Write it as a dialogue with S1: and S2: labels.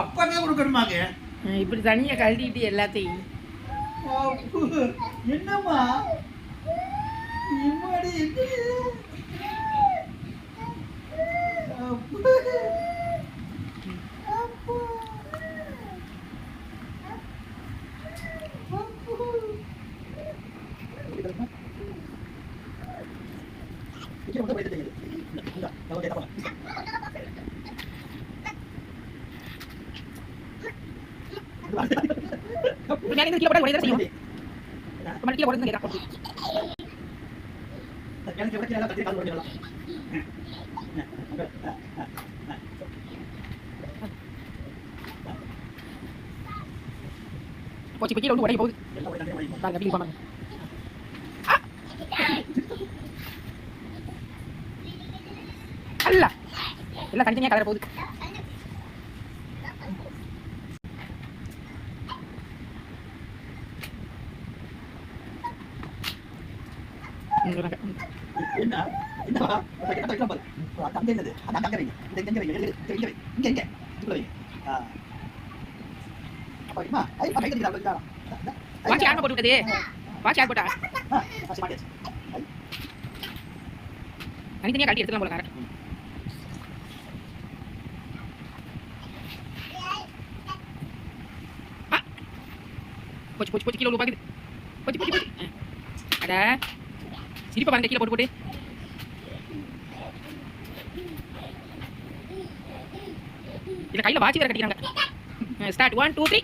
S1: அப்பதான் கொடுக்கணுமாங்க?
S2: இப்படி தனியாக கழட்டிட்டு எல்லாத்தையும்.
S1: என்னம்மா? இம்மாடி என்ன அப்பு. அப்பு. அப்பு.
S2: இப்படி மேலே இருந்து கீழே போட்டா உடையதான் செய்யும் கீழே போடுறது கேட்குறான் போச்சு இப்போ கீழே வந்து உடைய போகுது பாருங்க அப்படி அல்ல. எல்லாம் தனித்தனியாக கலர போகுது.
S1: என்ன என்னப்பா பாரு அங்க என்னது அங்க வைங்க இந்த இங்க வைங்க இங்க வைங்க இங்க இங்க இதுல வைங்க அப்பா அம்மா ஐ
S2: வாட்ச் வாட்ச் போட்டா எடுத்துக்கலாம் போல காரை போச்சு போச்சு போச்சு கீழே உள்ள பாக்குது போச்சு போச்சு போச்சு. அட. சிரிப்பை பாருங்க கீழே போட்டு போட்டு. இதில் கையில் வாட்சி வேறு கட்டிக்கிறாங்க. Start one two three